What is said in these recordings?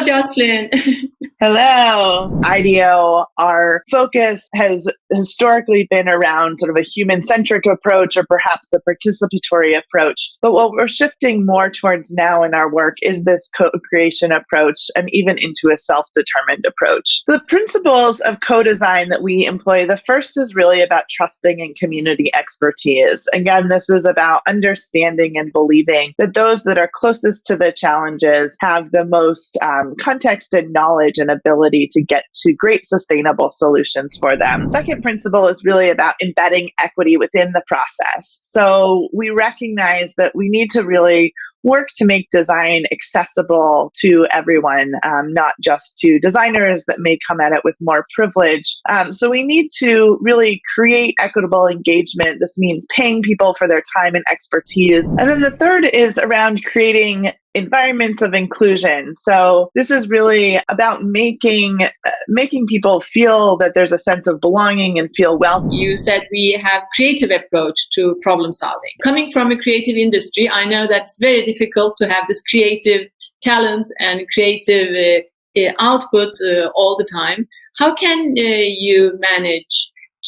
Hello, Jocelyn. Hello. IDEO, our focus has historically been around sort of a human centric approach or perhaps a participatory approach. But what we're shifting more towards now in our work is this co creation approach and even into a self determined approach. The principles of co design that we employ the first is really about trusting in community expertise. Again, this is about understanding and believing that those that are closest to the challenges have the most um, context and knowledge and ability to get to great sustainable solutions for them. Second principle is really about embedding equity within the process. So we recognize that we need to really work to make design accessible to everyone, um, not just to designers that may come at it with more privilege. Um, so we need to really create equitable engagement. This means paying people for their time and expertise. And then the third is around creating environments of inclusion. So this is really about making uh, making people feel that there's a sense of belonging and feel welcome. You said we have creative approach to problem solving. Coming from a creative industry, I know that's very difficult to have this creative talent and creative uh, uh, output uh, all the time. How can uh, you manage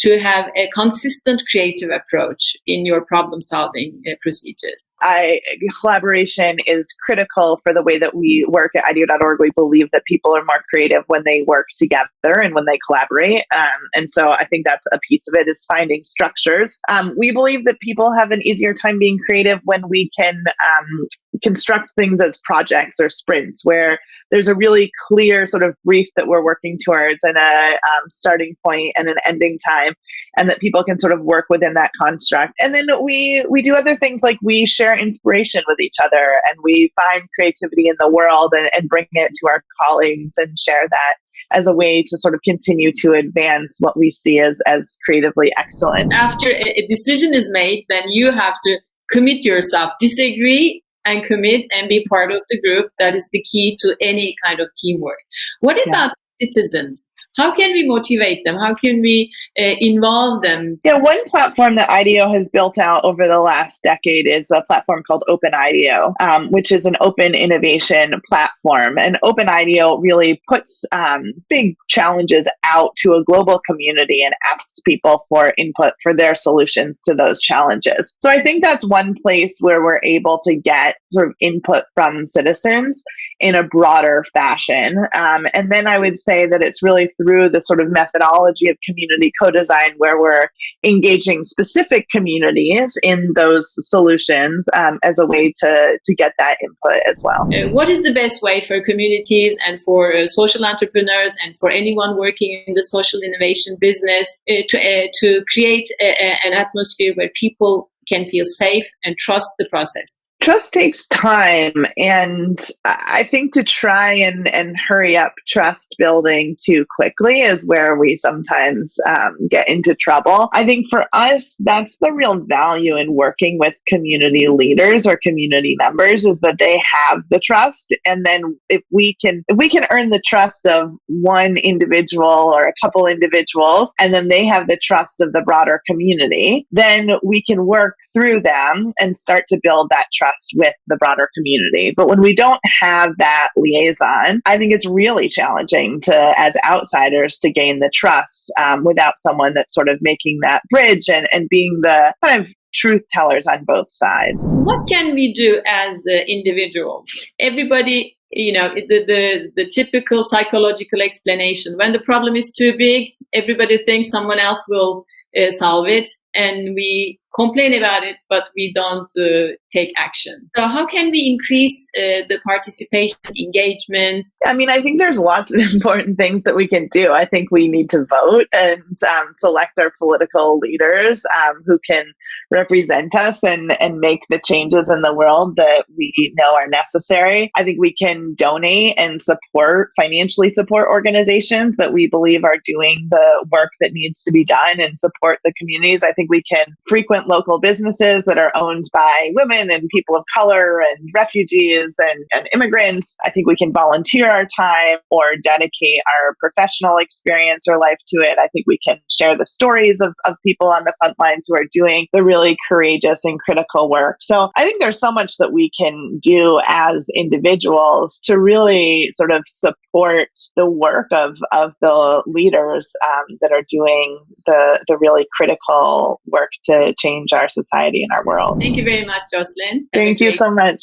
to have a consistent creative approach in your problem solving uh, procedures? I, collaboration is critical for the way that we work at IDEO.org. We believe that people are more creative when they work together and when they collaborate. Um, and so I think that's a piece of it is finding structures. Um, we believe that people have an easier time being creative when we can um, construct things as projects or sprints where there's a really clear sort of brief that we're working towards and a um, starting point and an ending time and that people can sort of work within that construct. And then we we do other things like we share inspiration with each other and we find creativity in the world and, and bring it to our colleagues and share that as a way to sort of continue to advance what we see as as creatively excellent. After a decision is made then you have to commit yourself. Disagree and commit and be part of the group that is the key to any kind of teamwork. What about citizens? How can we motivate them? How can we uh, involve them? Yeah, one platform that IDEO has built out over the last decade is a platform called Open IDEO, um, which is an open innovation platform. And Open IDEO really puts um, big challenges out to a global community and asks people for input for their solutions to those challenges. So I think that's one place where we're able to get sort of input from citizens in a broader fashion. Um, and then I would say that it's really through the sort of methodology of community co-design where we're engaging specific communities in those solutions um, as a way to, to get that input as well. What is the best way for communities and for uh, social entrepreneurs and for anyone working in the social innovation business uh, to, uh, to create a, a, an atmosphere where people can feel safe and trust the process? Trust takes time and i think to try and, and hurry up trust building too quickly is where we sometimes um, get into trouble. I think for us that's the real value in working with community leaders or community members is that they have the trust and then if we can if we can earn the trust of one individual or a couple individuals and then they have the trust of the broader community then we can work through them and start to build that trust trust with the broader community. But when we don't have that liaison, I think it's really challenging to, as outsiders, to gain the trust um, without someone that's sort of making that bridge and, and being the kind of truth tellers on both sides. What can we do as uh, individuals? Everybody you know the, the the typical psychological explanation when the problem is too big everybody thinks someone else will uh, solve it and we complain about it, but we don't uh, take action. So, how can we increase uh, the participation, engagement? I mean, I think there's lots of important things that we can do. I think we need to vote and um, select our political leaders um, who can represent us and, and make the changes in the world that we know are necessary. I think we can donate and support, financially support organizations that we believe are doing the work that needs to be done and support the communities. I think think we can frequent local businesses that are owned by women and people of color and refugees and, and immigrants. I think we can volunteer our time or dedicate our professional experience or life to it. I think we can share the stories of, of people on the front lines who are doing the really courageous and critical work. So I think there's so much that we can do as individuals to really sort of support the work of, of the leaders um, that are doing the, the really critical work to change our society and our world. Thank you very much, Jocelyn. Thank you so much.